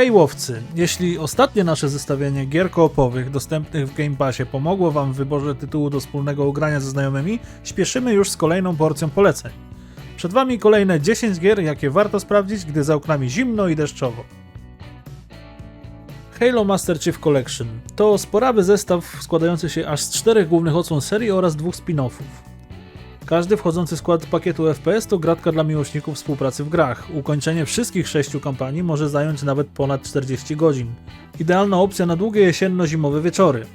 Hej łowcy, jeśli ostatnie nasze zestawienie gier koopowych dostępnych w Game Passie pomogło Wam w wyborze tytułu do wspólnego ugrania ze znajomymi, śpieszymy już z kolejną porcją poleceń. Przed Wami kolejne 10 gier, jakie warto sprawdzić, gdy za oknami zimno i deszczowo. Halo Master Chief Collection to sporawy zestaw składający się aż z czterech głównych odsłon serii oraz dwóch spin-offów. Każdy wchodzący skład pakietu FPS to gratka dla miłośników współpracy w grach. Ukończenie wszystkich sześciu kampanii może zająć nawet ponad 40 godzin. Idealna opcja na długie jesienno-zimowe wieczory.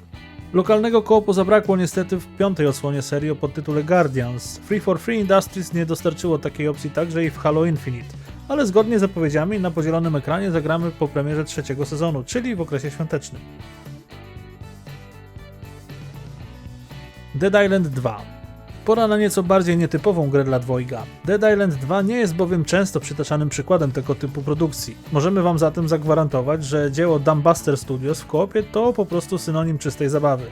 Lokalnego koopu zabrakło niestety w piątej odsłonie serii o podtytule Guardians. Free for Free Industries nie dostarczyło takiej opcji także i w Halo Infinite, ale zgodnie z zapowiedziami na podzielonym ekranie zagramy po premierze trzeciego sezonu, czyli w okresie świątecznym. Dead Island 2 Pora na nieco bardziej nietypową grę dla dwojga. Dead Island 2 nie jest bowiem często przytaczanym przykładem tego typu produkcji. Możemy wam zatem zagwarantować, że dzieło Dumbbuster Studios w koopie to po prostu synonim czystej zabawy.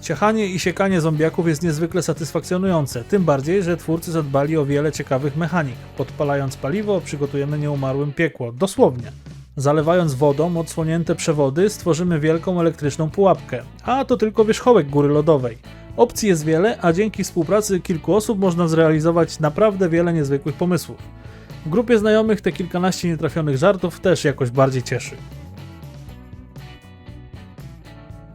Ciachanie i siekanie zombiaków jest niezwykle satysfakcjonujące, tym bardziej, że twórcy zadbali o wiele ciekawych mechanik. Podpalając paliwo, przygotujemy nieumarłym piekło, dosłownie. Zalewając wodą odsłonięte przewody, stworzymy wielką elektryczną pułapkę, a to tylko wierzchołek góry lodowej. Opcji jest wiele, a dzięki współpracy kilku osób można zrealizować naprawdę wiele niezwykłych pomysłów. W grupie znajomych te kilkanaście nietrafionych żartów też jakoś bardziej cieszy.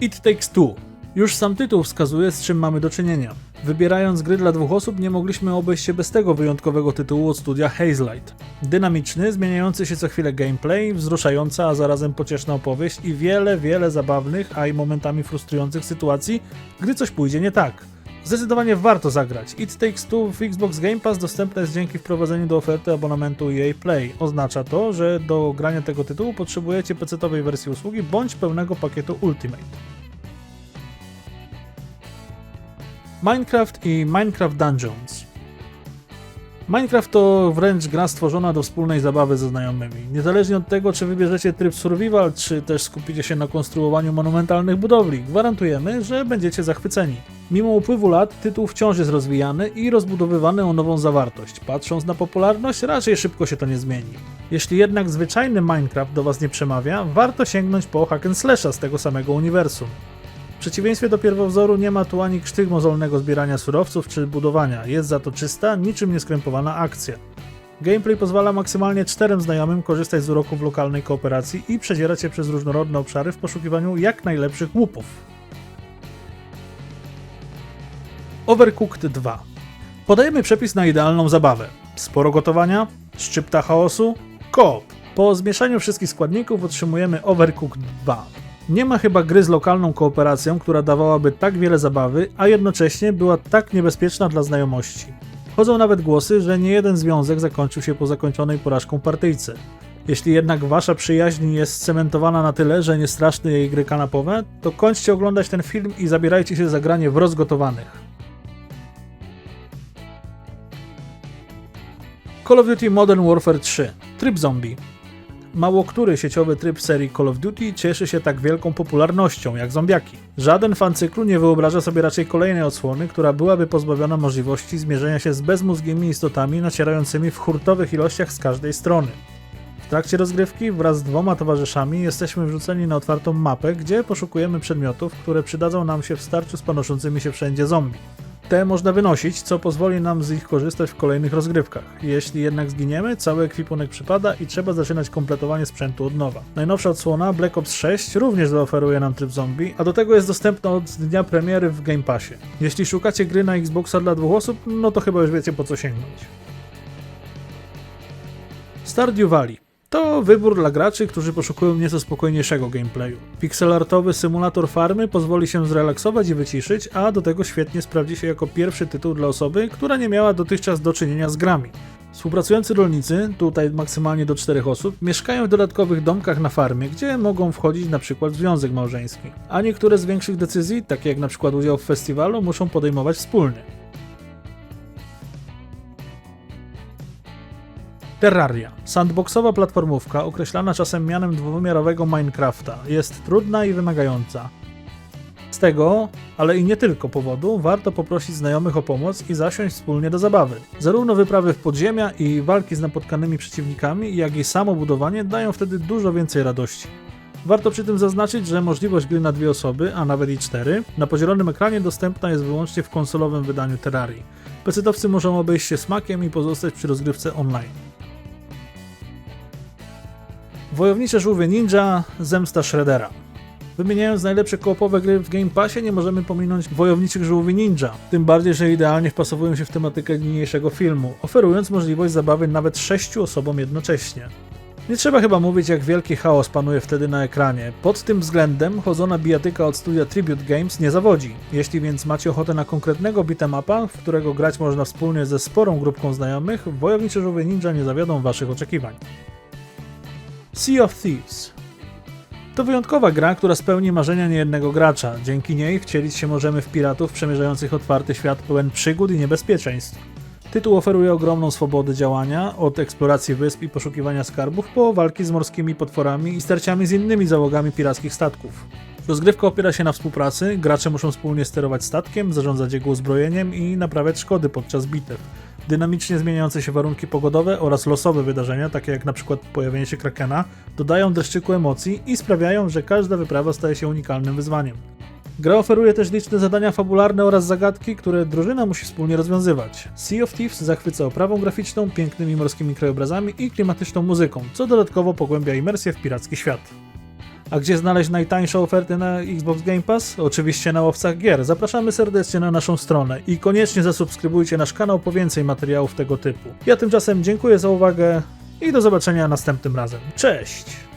It Takes Two. Już sam tytuł wskazuje, z czym mamy do czynienia. Wybierając gry dla dwóch osób, nie mogliśmy obejść się bez tego wyjątkowego tytułu od studia Hazelight. Dynamiczny, zmieniający się co chwilę gameplay, wzruszająca, a zarazem pocieszna opowieść i wiele, wiele zabawnych, a i momentami frustrujących sytuacji, gdy coś pójdzie nie tak. Zdecydowanie warto zagrać. It Takes Two w Xbox Game Pass dostępne jest dzięki wprowadzeniu do oferty abonamentu EA Play. Oznacza to, że do grania tego tytułu potrzebujecie PC-owej wersji usługi bądź pełnego pakietu Ultimate. Minecraft i Minecraft Dungeons. Minecraft to wręcz gra stworzona do wspólnej zabawy ze znajomymi. Niezależnie od tego, czy wybierzecie tryb survival, czy też skupicie się na konstruowaniu monumentalnych budowli, gwarantujemy, że będziecie zachwyceni. Mimo upływu lat, tytuł wciąż jest rozwijany i rozbudowywany o nową zawartość. Patrząc na popularność, raczej szybko się to nie zmieni. Jeśli jednak zwyczajny Minecraft do Was nie przemawia, warto sięgnąć po hack and slasha z tego samego uniwersum. W przeciwieństwie do pierwowzoru nie ma tu ani krztyk mozolnego zbierania surowców czy budowania, jest za to czysta, niczym nieskrępowana akcja. Gameplay pozwala maksymalnie czterem znajomym korzystać z uroków lokalnej kooperacji i przedzierać się przez różnorodne obszary w poszukiwaniu jak najlepszych łupów. Overcooked 2 Podajemy przepis na idealną zabawę. Sporo gotowania, szczypta chaosu, koop. Po zmieszaniu wszystkich składników otrzymujemy Overcooked 2. Nie ma chyba gry z lokalną kooperacją, która dawałaby tak wiele zabawy, a jednocześnie była tak niebezpieczna dla znajomości. Chodzą nawet głosy, że nie jeden związek zakończył się po zakończonej porażką partyjce. Jeśli jednak wasza przyjaźń jest cementowana na tyle, że nie straszny jej gry kanapowe, to kończcie oglądać ten film i zabierajcie się za granie w rozgotowanych. Call of Duty Modern Warfare 3 Tryb zombie Mało który sieciowy tryb serii Call of Duty cieszy się tak wielką popularnością jak zombiaki. Żaden fan cyklu nie wyobraża sobie raczej kolejnej odsłony, która byłaby pozbawiona możliwości zmierzenia się z bezmózgimi istotami nacierającymi w hurtowych ilościach z każdej strony. W trakcie rozgrywki wraz z dwoma towarzyszami jesteśmy wrzuceni na otwartą mapę, gdzie poszukujemy przedmiotów, które przydadzą nam się w starciu z panoszącymi się wszędzie zombie. Te można wynosić, co pozwoli nam z ich korzystać w kolejnych rozgrywkach. Jeśli jednak zginiemy, cały ekwipunek przypada i trzeba zaczynać kompletowanie sprzętu od nowa. Najnowsza odsłona, Black Ops 6, również zaoferuje nam tryb zombie, a do tego jest dostępna od dnia premiery w Game Passie. Jeśli szukacie gry na Xboxa dla dwóch osób, no to chyba już wiecie po co sięgnąć. Stardew Valley to wybór dla graczy, którzy poszukują nieco spokojniejszego gameplayu. Pixelartowy symulator farmy pozwoli się zrelaksować i wyciszyć, a do tego świetnie sprawdzi się jako pierwszy tytuł dla osoby, która nie miała dotychczas do czynienia z grami. Współpracujący rolnicy, tutaj maksymalnie do czterech osób, mieszkają w dodatkowych domkach na farmie, gdzie mogą wchodzić na przykład w związek małżeński. A niektóre z większych decyzji, takie jak na przykład udział w festiwalu, muszą podejmować wspólnie. Terraria. Sandboxowa platformówka, określana czasem mianem dwuwymiarowego Minecrafta, jest trudna i wymagająca. Z tego, ale i nie tylko powodu, warto poprosić znajomych o pomoc i zasiąść wspólnie do zabawy. Zarówno wyprawy w podziemia i walki z napotkanymi przeciwnikami, jak i samo budowanie dają wtedy dużo więcej radości. Warto przy tym zaznaczyć, że możliwość gry na dwie osoby, a nawet i cztery, na podzielonym ekranie dostępna jest wyłącznie w konsolowym wydaniu Terrarii. Pecetowcy muszą obejść się smakiem i pozostać przy rozgrywce online. Wojownicze żółwie ninja, zemsta Shreddera. Wymieniając najlepsze koopowe gry w Game Passie, nie możemy pominąć Wojowniczych Żółwi Ninja. Tym bardziej, że idealnie wpasowują się w tematykę niniejszego filmu, oferując możliwość zabawy nawet sześciu osobom jednocześnie. Nie trzeba chyba mówić, jak wielki chaos panuje wtedy na ekranie. Pod tym względem chodzona bijatyka od studia Tribute Games nie zawodzi. Jeśli więc macie ochotę na konkretnego beat'em w którego grać można wspólnie ze sporą grupką znajomych, Wojownicze Żółwie Ninja nie zawiodą waszych oczekiwań. Sea of Thieves to wyjątkowa gra, która spełni marzenia niejednego gracza. Dzięki niej wcielić się możemy w piratów przemierzających otwarty świat pełen przygód i niebezpieczeństw. Tytuł oferuje ogromną swobodę działania, od eksploracji wysp i poszukiwania skarbów, po walki z morskimi potworami i starciami z innymi załogami pirackich statków. Rozgrywka opiera się na współpracy, gracze muszą wspólnie sterować statkiem, zarządzać jego uzbrojeniem i naprawiać szkody podczas bitew. Dynamicznie zmieniające się warunki pogodowe oraz losowe wydarzenia, takie jak na przykład pojawienie się krakena, dodają deszczyku emocji i sprawiają, że każda wyprawa staje się unikalnym wyzwaniem. Gra oferuje też liczne zadania fabularne oraz zagadki, które drużyna musi wspólnie rozwiązywać. Sea of Thieves zachwyca oprawą graficzną, pięknymi morskimi krajobrazami i klimatyczną muzyką, co dodatkowo pogłębia imersję w piracki świat. A gdzie znaleźć najtańsze oferty na Xbox Game Pass? Oczywiście na łowcach gier. Zapraszamy serdecznie na naszą stronę i koniecznie zasubskrybujcie nasz kanał po więcej materiałów tego typu. Ja tymczasem dziękuję za uwagę i do zobaczenia następnym razem. Cześć!